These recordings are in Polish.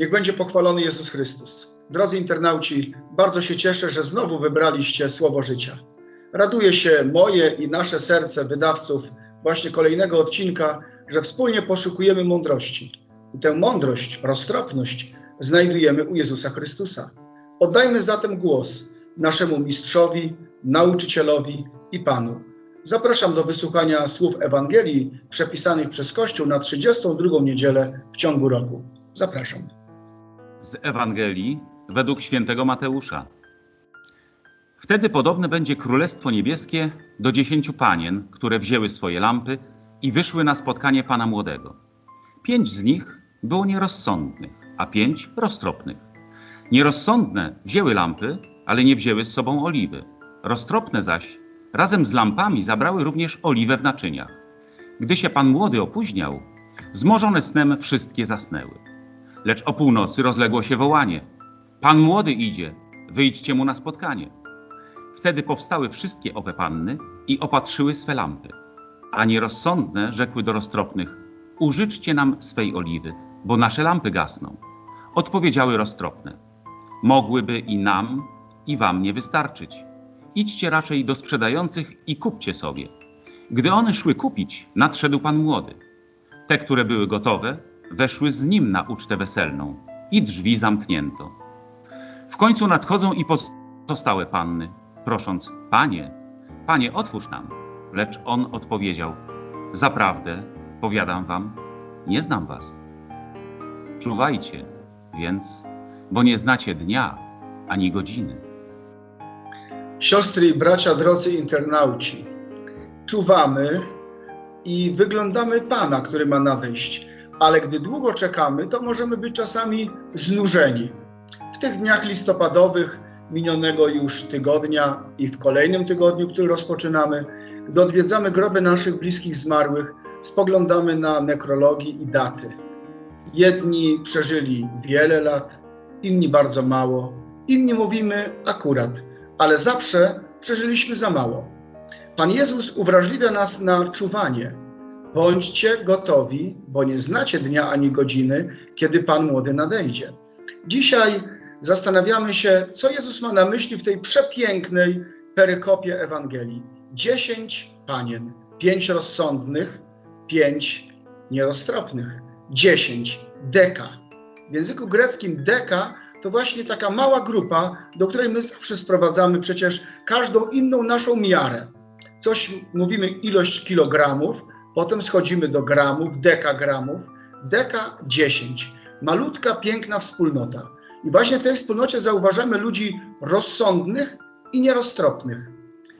Niech będzie pochwalony Jezus Chrystus. Drodzy internauci, bardzo się cieszę, że znowu wybraliście Słowo Życia. Raduje się moje i nasze serce wydawców właśnie kolejnego odcinka, że wspólnie poszukujemy mądrości. I tę mądrość, roztropność znajdujemy u Jezusa Chrystusa. Oddajmy zatem głos naszemu mistrzowi, nauczycielowi i Panu. Zapraszam do wysłuchania słów Ewangelii przepisanych przez Kościół na 32 niedzielę w ciągu roku. Zapraszam. Z Ewangelii według świętego Mateusza. Wtedy podobne będzie Królestwo Niebieskie do dziesięciu panien, które wzięły swoje lampy i wyszły na spotkanie Pana Młodego. Pięć z nich było nierozsądnych, a pięć roztropnych. Nierozsądne wzięły lampy, ale nie wzięły z sobą oliwy. Roztropne zaś razem z lampami zabrały również oliwę w naczyniach. Gdy się Pan Młody opóźniał, zmorzone snem wszystkie zasnęły. Lecz o północy rozległo się wołanie: Pan młody idzie, wyjdźcie mu na spotkanie. Wtedy powstały wszystkie owe panny i opatrzyły swe lampy. A nierozsądne rzekły do roztropnych: Użyczcie nam swej oliwy, bo nasze lampy gasną. Odpowiedziały roztropne: Mogłyby i nam, i wam nie wystarczyć. Idźcie raczej do sprzedających i kupcie sobie. Gdy one szły kupić, nadszedł pan młody. Te, które były gotowe, weszły z nim na ucztę weselną i drzwi zamknięto. W końcu nadchodzą i pozostałe panny, prosząc: Panie, panie, otwórz nam. Lecz on odpowiedział: Zaprawdę, powiadam wam, nie znam was. Czuwajcie, więc, bo nie znacie dnia ani godziny. Siostry i bracia, drodzy internauci, czuwamy i wyglądamy Pana, który ma nadejść, ale gdy długo czekamy, to możemy być czasami znużeni. W tych dniach listopadowych minionego już tygodnia i w kolejnym tygodniu, który rozpoczynamy, gdy odwiedzamy groby naszych bliskich zmarłych, spoglądamy na nekrologii i daty. Jedni przeżyli wiele lat, inni bardzo mało, inni mówimy akurat, ale zawsze przeżyliśmy za mało. Pan Jezus uwrażliwia nas na czuwanie. Bądźcie gotowi, bo nie znacie dnia ani godziny, kiedy Pan młody nadejdzie. Dzisiaj zastanawiamy się, co Jezus ma na myśli w tej przepięknej perykopie Ewangelii. Dziesięć panien, pięć rozsądnych, pięć nieroztropnych. Dziesięć, deka. W języku greckim deka to właśnie taka mała grupa, do której my zawsze sprowadzamy przecież każdą inną naszą miarę. Coś mówimy ilość kilogramów, potem schodzimy do gramów, dekagramów, deka 10. Malutka, piękna wspólnota. I właśnie w tej wspólnocie zauważamy ludzi rozsądnych i nieroztropnych.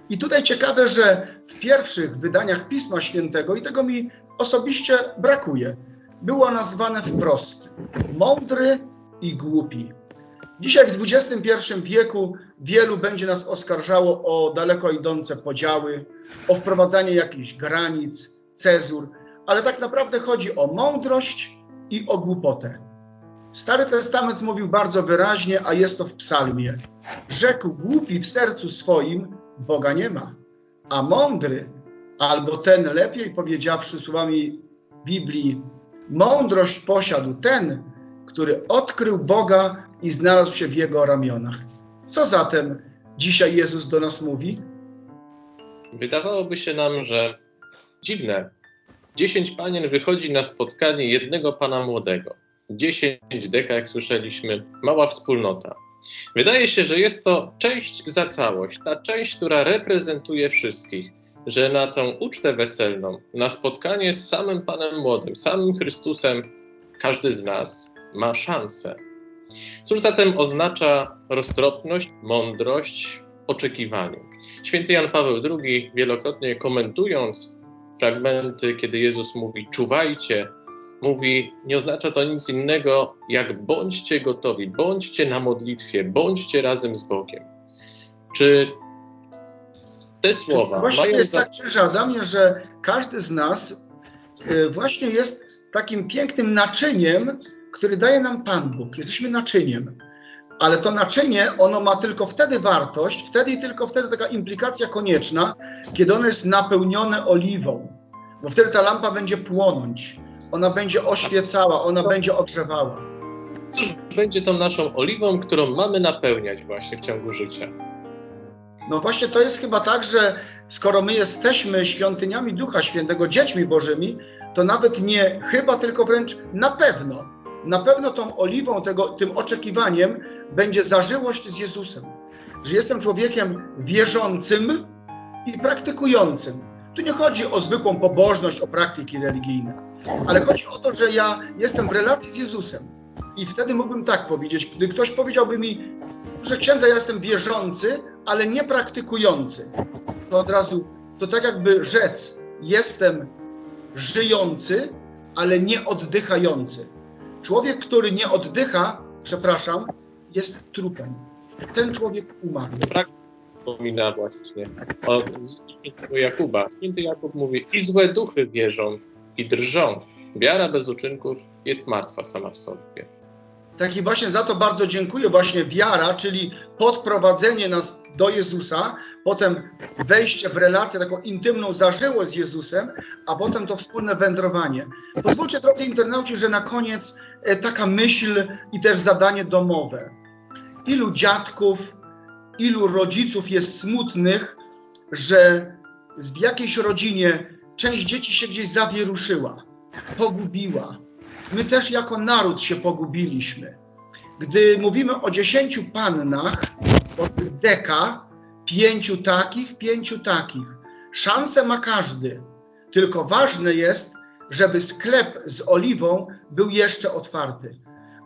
I tutaj ciekawe, że w pierwszych wydaniach Pisma Świętego, i tego mi osobiście brakuje, było nazwane wprost mądry i głupi. Dzisiaj w XXI wieku wielu będzie nas oskarżało o daleko idące podziały, o wprowadzanie jakichś granic, cezur, ale tak naprawdę chodzi o mądrość i o głupotę. Stary Testament mówił bardzo wyraźnie, a jest to w psalmie. Rzekł głupi w sercu swoim, Boga nie ma, a mądry, albo ten lepiej powiedziawszy słowami Biblii, mądrość posiadł ten, który odkrył Boga i znalazł się w jego ramionach. Co zatem dzisiaj Jezus do nas mówi? Wydawałoby się nam, że dziwne. Dziesięć panien wychodzi na spotkanie jednego pana młodego. Dziesięć deka, jak słyszeliśmy, mała wspólnota. Wydaje się, że jest to część za całość, ta część, która reprezentuje wszystkich, że na tą ucztę weselną, na spotkanie z samym Panem Młodym, samym Chrystusem, każdy z nas ma szansę. Cóż zatem oznacza roztropność, mądrość, oczekiwanie? Święty Jan Paweł II, wielokrotnie komentując fragmenty, kiedy Jezus mówi: Czuwajcie, mówi: Nie oznacza to nic innego, jak bądźcie gotowi, bądźcie na modlitwie, bądźcie razem z Bogiem. Czy te słowa Właśnie mają jest tak, że Adamie, że każdy z nas y, właśnie jest takim pięknym naczyniem, który daje nam Pan Bóg. Jesteśmy naczyniem. Ale to naczynie, ono ma tylko wtedy wartość, wtedy i tylko wtedy taka implikacja konieczna, kiedy ono jest napełnione oliwą. Bo wtedy ta lampa będzie płonąć, ona będzie oświecała, ona będzie ogrzewała. Cóż będzie tą naszą oliwą, którą mamy napełniać właśnie w ciągu życia? No właśnie to jest chyba tak, że skoro my jesteśmy świątyniami Ducha Świętego, dziećmi Bożymi, to nawet nie chyba, tylko wręcz na pewno, na pewno tą oliwą, tego, tym oczekiwaniem będzie zażyłość z Jezusem. Że jestem człowiekiem wierzącym i praktykującym. Tu nie chodzi o zwykłą pobożność, o praktyki religijne, ale chodzi o to, że ja jestem w relacji z Jezusem. I wtedy mógłbym tak powiedzieć, gdy ktoś powiedziałby mi, że księdza ja jestem wierzący, ale nie praktykujący, to od razu, to tak jakby rzec, jestem żyjący, ale nie oddychający. Człowiek, który nie oddycha, przepraszam, jest trupem. Ten człowiek umarł. Wspomina właśnie o świętego Jakuba. Święty Jakub mówi, i złe duchy wierzą i drżą. Wiara bez uczynków jest martwa sama w sobie. Tak i właśnie za to bardzo dziękuję. Właśnie wiara, czyli podprowadzenie nas do Jezusa, potem wejście w relację taką intymną zażyłość z Jezusem, a potem to wspólne wędrowanie. Pozwólcie, drodzy internauci, że na koniec e, taka myśl i też zadanie domowe. Ilu dziadków, ilu rodziców jest smutnych, że w jakiejś rodzinie część dzieci się gdzieś zawieruszyła, pogubiła. My też jako naród się pogubiliśmy. Gdy mówimy o dziesięciu pannach, o tych deka, pięciu takich, pięciu takich. Szansę ma każdy. Tylko ważne jest, żeby sklep z oliwą był jeszcze otwarty.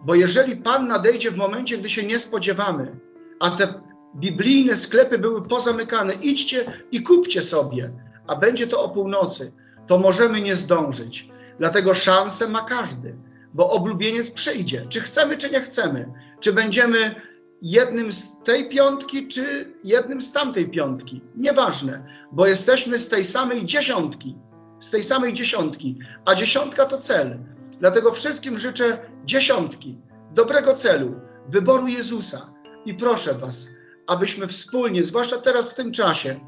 Bo jeżeli Pan nadejdzie w momencie, gdy się nie spodziewamy, a te biblijne sklepy były pozamykane, idźcie i kupcie sobie, a będzie to o północy, to możemy nie zdążyć. Dlatego szansę ma każdy, bo oblubieniec przyjdzie, czy chcemy, czy nie chcemy. Czy będziemy jednym z tej piątki, czy jednym z tamtej piątki. Nieważne, bo jesteśmy z tej samej dziesiątki. Z tej samej dziesiątki. A dziesiątka to cel. Dlatego wszystkim życzę dziesiątki, dobrego celu, wyboru Jezusa. I proszę Was, abyśmy wspólnie, zwłaszcza teraz w tym czasie,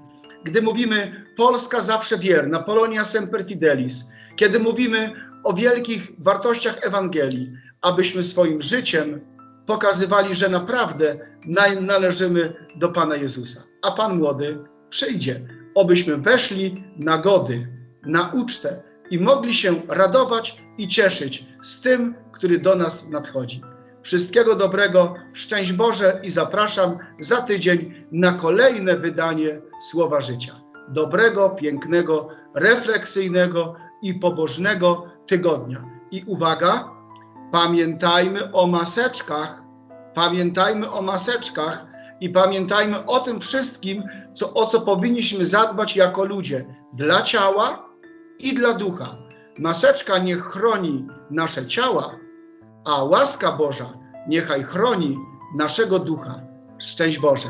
gdy mówimy Polska zawsze wierna, Polonia semper fidelis, kiedy mówimy o wielkich wartościach Ewangelii, abyśmy swoim życiem pokazywali, że naprawdę na- należymy do Pana Jezusa. A Pan młody przyjdzie, obyśmy weszli na gody, na ucztę i mogli się radować i cieszyć z tym, który do nas nadchodzi. Wszystkiego dobrego, szczęść Boże i zapraszam za tydzień na kolejne wydanie Słowa Życia. Dobrego, pięknego, refleksyjnego i pobożnego tygodnia. I uwaga, pamiętajmy o maseczkach, pamiętajmy o maseczkach i pamiętajmy o tym wszystkim, co, o co powinniśmy zadbać jako ludzie dla ciała i dla ducha. Maseczka niech chroni nasze ciała, a łaska Boża niechaj chroni naszego ducha. Szczęść Boże.